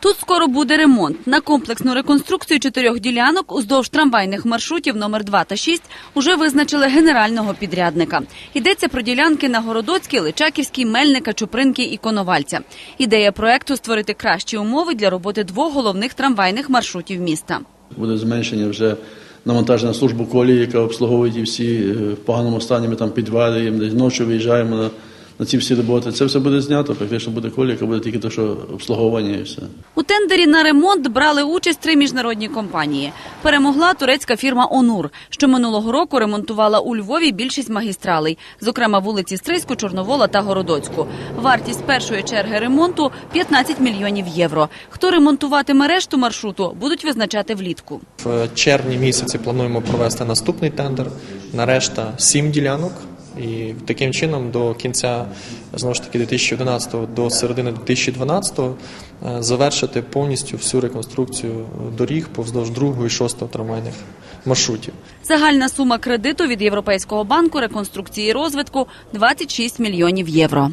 Тут скоро буде ремонт. На комплексну реконструкцію чотирьох ділянок уздовж трамвайних маршрутів номер 2 та 6 уже визначили генерального підрядника. Йдеться про ділянки на Городоцькій, Личаківській, Мельника, Чупринки і Коновальця. Ідея проекту створити кращі умови для роботи двох головних трамвайних маршрутів міста. Буде зменшення вже навантаження на службу колії, яка обслуговує всі е, в поганому стані. Ми там десь ночі виїжджаємо на, на ці всі роботи. Це все буде знято, практично буде колія, яка буде тільки те, що обслуговування і все. У тендері на ремонт брали участь три міжнародні компанії. Перемогла турецька фірма «Онур», що минулого року ремонтувала у Львові більшість магістралей, зокрема вулиці Стрийську, Чорновола та Городоцьку. Вартість першої черги ремонту – 15 мільйонів євро. Хто ремонтуватиме решту маршруту, будуть визначати влітку. В червні місяці плануємо провести наступний тендер. На решта сім ділянок. І таким чином до кінця знову ж таки 2011 до середини 2012 е, завершити повністю всю реконструкцію доріг повздовж другого і шостого трамвайних маршрутів. Загальна сума кредиту від Європейського банку реконструкції і розвитку – 26 мільйонів євро.